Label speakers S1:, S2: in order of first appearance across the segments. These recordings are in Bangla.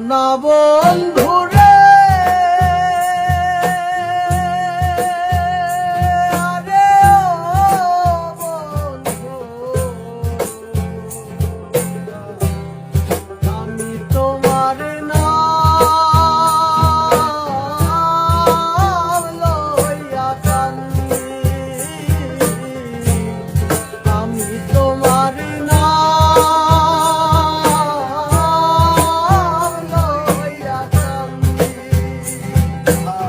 S1: না বন্ধুর Oh.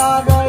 S1: da da